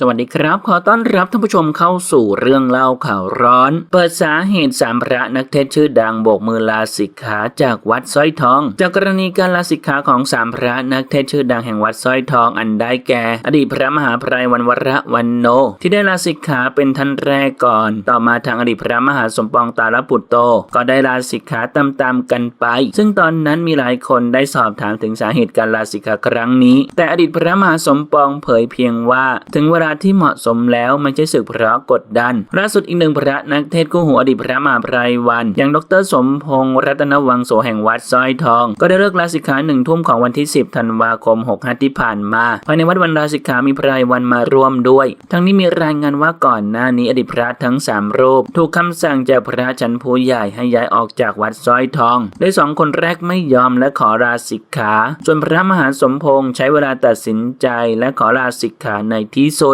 สวัสดีครับ ขอต้อนรับท่านผู้ชมเข้าสู่เรื่องเล่าข่าวร้อน เปิดสาเหตุสามพระนักเทศชื่อดังโบกมือลาสิกขาจากวัดสร้อยทอง จากกรณีการลาสิกขาของสามพระนักเทศชื่อดังแห่งวัดสร้อยทองอันได้แก่ อดีตพระมหาไพรวันวระวันโน ที่ได้ลาสิกขาเป็นท่านแรกก่อน ต่อมาทางอดีตพระมหาสมปองตาลปุตโต ก็ได้ลาสิกขาตามๆกันไป ซึ่งตอนนั้นมีหลายคนได้สอบถามถึงสาเหตุการลาสิกขาครั้งนี้ แต่อดีตพระมหาสมปองเผยเพียงว่าถึงเวลาที่เหมาะสมแล้วไม่ใช่ศึกเพราะกดดันล่าสุดอีกหนึ่งพระนักเทศน์กู้หัวอดีตพระมหาไพรวัน อย่างดรสมพงษ์รัตนวังโสแห่งวัดสร้อยทอง ก็ได้เลิกลาสิกขาหนึ่งทุ่มของวันที่ 10ธันวาคม65ที่ผ่านมา ภายในวัดวันลาสิกขามีไพรวันมาร่วมด้วย ทั้งนี้มีรายงานว่าก่อนหน้านี้อดีตพระทั้งสามรูป ถูกคำสั่งจากพระชั้นผู้ใหญ่ให้ย้ายออกจากวัดสร้อยทองโดยสองคนแรกไม่ยอมและขอลาสิกขา ส่วนพระมหาสมพงษ์ใช้เวลาตัดสินใจและขอลาสิกขาในที่สุด